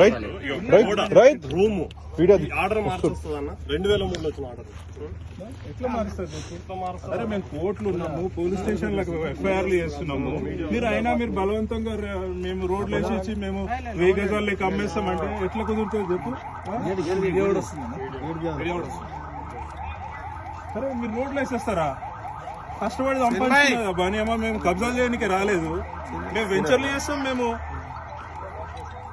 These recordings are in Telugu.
Right right right room video order మార్చొస్తుందన్న. రెండు వేల మూడులో వచ్చిన ఆర్డర్ ఎట్లా మారుస్తారు అరే మేము కోర్టులు ఉన్నాము పోలీస్ స్టేషన్లకు ఎఫ్ఐఆర్లు చేస్తున్నాము. మీరు అయినా మీరు బలవంతంగా మేము రోడ్లు వేసేసి మేము వెయ్యి గజాలు లెక్క అమ్మేస్తామంటే ఎట్లా కుదురుతుంది చెప్పు. సరే మీరు రోడ్లు వేసేస్తారా? కష్టపడి సంపాదించిన బాని అమ్మ మేము కబ్జా చేయడానికి రాలేదు. మేము వెంచర్లు చేస్తాం మేము.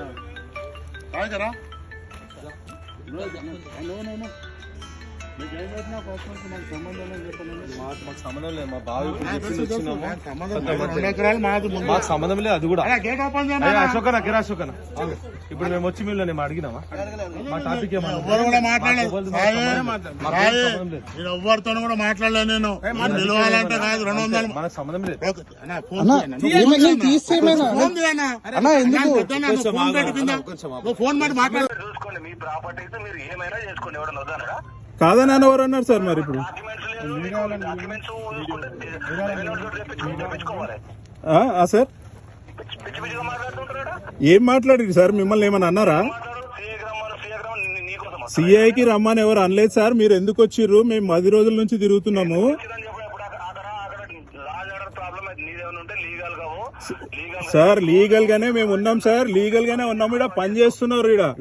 ఆ, ఐదేళ్ళు మాకు సంబంధం లేదు మా బావి మాకు సంబంధం లేదు. అది కూడా. కిరా అశోకన్న ఆగు. ఇప్పుడు మేము వచ్చి మీరు మేము అడిగినామా మా టాపిక్ ఎవరితో కూడా మాట్లాడలేదు నేను. నిలవాలంటే కాదు రెండు వందలు. మనకు సంబంధం లేదు. ఫోన్ పెట్టి కింద. నువ్వు ఫోన్ మరి మాట్లాడు. చూసుకోండి మీ ప్రాపర్టీస్ మీరు ఏమైనా చేసుకోండి ఎవడన్నా వద్దనడా కాదని ఎవరు అన్నారు సార్ మరి ఇప్పుడు? సార్? ఏం మాట్లాడింది సార్? మిమ్మల్ని ఏమన్నా అన్నారా? సిఐకి రమ్మని ఎవరు అనలేదు సార్. మీరు ఎందుకు వచ్చిర్రు? మేము పది రోజుల నుంచి తిరుగుతున్నాము వచ్చిందని చెప్పి ఇప్పుడు అక్కడ అక్కడ అక్కడ లాజ్ ఆర్డర్ ప్రాబ్లం అయితే నీదేమైనా ఉంటే లీగల్గా లీగల్ సార్ లీగల్ గానే మేము ఉన్నాం సార్. లీగల్ గానే ఉన్నాం. ఇక్కడ పని చేస్తున్నారు ఇక్కడ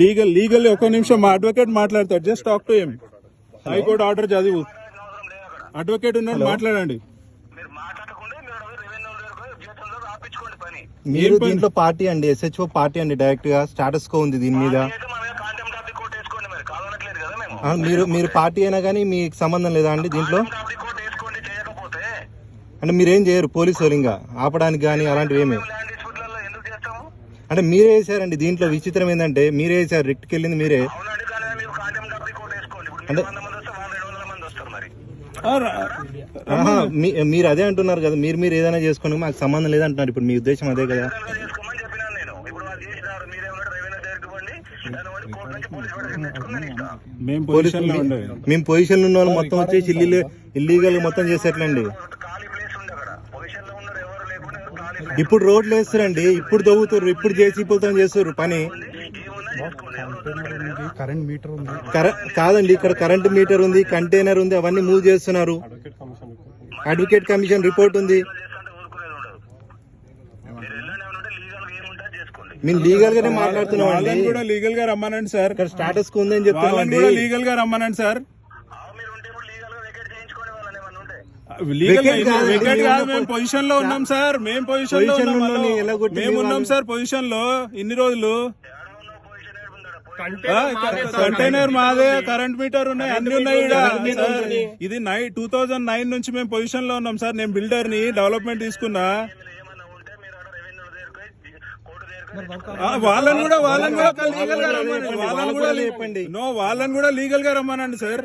లీగల్ లీగల్ ఒక నిమిషం. మా అడ్వకేట్ మాట్లాడతాడు just talk to him high court order చదివు. Advocate ఉన్నాడు. మాట్లాడండి. మీరు మాట్లాడకుండా మీరు రెవెన్యూ దగ్గర జీతంలో రాపించుకోండి పని. మీరు దీంట్లో పార్టీ అండి ఎస్హెచ్ఓ పార్టీ అండి డైరెక్ట్గా స్టాటస్ కో ఉంది దీని మీద. మీరు. మీరు పార్టీ అయినా కానీ మీకు సంబంధం లేదా అండి దీంట్లో? అంటే మీరేం చేయరు? పోలీసు వాళ్ళు ఇంకా ఆపడానికి కానీ అలాంటివి ఏమి? అంటే మీరే వేసారండి దీంట్లో విచిత్రం ఏంటంటే మీరే వేసారు రిక్ట్కి వెళ్ళింది మీరే. అంటే- మీరు అదే అంటున్నారు కదా. మీరు మీరు ఏదైనా చేసుకోండి మాకు సంబంధం లేదంటున్నారు. ఇప్పుడు మీ ఉద్దేశం అదే కదా. మేము పొజిషన్ ఉన్న వాళ్ళు మొత్తం వచ్చేసి ఇల్లీగల్ ఇల్లీగల్ మొత్తం చేసేట్లండి ఖాళీ ప్లేస్ ఉంది అక్కడ పొజిషన్లో ఉన్నారు ఎవరు లేకుండా ఎవరు ఖాళీ ప్లేస్ ఇప్పుడు రోడ్లు వేస్తారండి. ఇప్పుడు తవ్వుతారు ఇప్పుడు జేసీపీలతో చేస్తారు పని. ఏమున్నా చేసుకోండి ఎవరు వద్దనట్లేదు కదా. కర- కాదండి. ఇక్కడ కరెంట్ మీటర్ ఉంది కంటైనర్ ఉంది అవన్నీ మూవ్ చేస్తున్నారు. అడ్వకేట్ కమిషన్ రిపోర్ట్ ఉంది. మేము లీగల్ గానే మాట్లాడుతున్నాం కూడా లీగల్గా రమ్మనండి సార్ స్టాటస్ ఉందని కూడా లీగల్గా రమ్మనండి సార్ ఆ, మీరు ఉంటే ఇప్పుడు లీగల్గా వెకేట్ చేయించుకోండి వాళ్ళని ఏమన్నా ఉంటే లీగల్ Vacate కాదండి, వికెట్ కాదు మేము మేము పొజిషన్లో ఉన్నాం సార్ మేము పొజిషన్లో మేము ఉన్నాం? సార్ పొజిషన్లో ఇన్ని రోజులు. కంటైనర్ మాదే కరెంట్ మీటర్ ఉన్నాయి అన్ని ఉన్నాయి ఇది నై టూ థౌజండ్ నైన్ నుంచి మేము పొజిషన్లో ఉన్నాం సార్ నేను బిల్డర్ని డెవలప్మెంట్ తీసుకున్నా. వాళ్ళని కూడా వాళ్ళని కూడా లీగల్గా రమ్మనండి. వాళ్ళని కూడా చెప్పండి. నో వాళ్ళని కూడా లీగల్గా రమ్మనండి సార్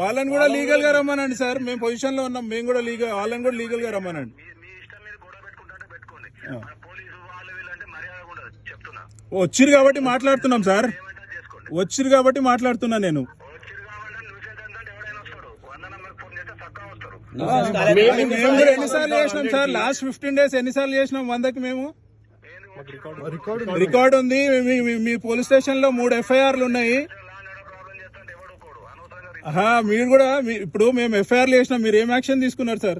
వాళ్ళని కూడా లీగల్గా రమ్మనండి సార్ మేము పొజిషన్లో ఉన్నాం మేము కూడా లీగల్ వాళ్ళని కూడా లీగల్గా రమ్మనండి. మీ మీ ఇష్టం మీరు గొడవ పెట్టుకుంటే పెట్టుకోండి. మన పోలీసు వాళ్ళు వీళ్ళు అంటే మర్యాద ఉండదు చెప్తున్నా. వచ్చిరు కాబట్టి మాట్లాడుతున్నాం సార్ వచ్చిరు కాబట్టి మాట్లాడుతున్నా నేను. మేము కూడా ఎన్నిసార్లు చేసినాం సార్ లాస్ట్ ఫిఫ్టీన్ డేస్ ఎన్నిసార్లు చేసినాం వందకి మేము. రికార్డ్ ఉంది. మీ- పోలీస్ స్టేషన్లో మూడు ఎఫ్ఐఆర్లు ఉన్నాయి. మీరు కూడా మీ- ఇప్పుడు మేము ఎఫ్ఐఆర్లు చేసినాం మీరు ఏం యాక్షన్ తీసుకున్నారు సార్?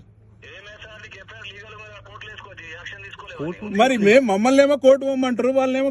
మరి మేము మమ్మల్ని ఏమో కోర్టు పోమంటారు వాళ్ళేమో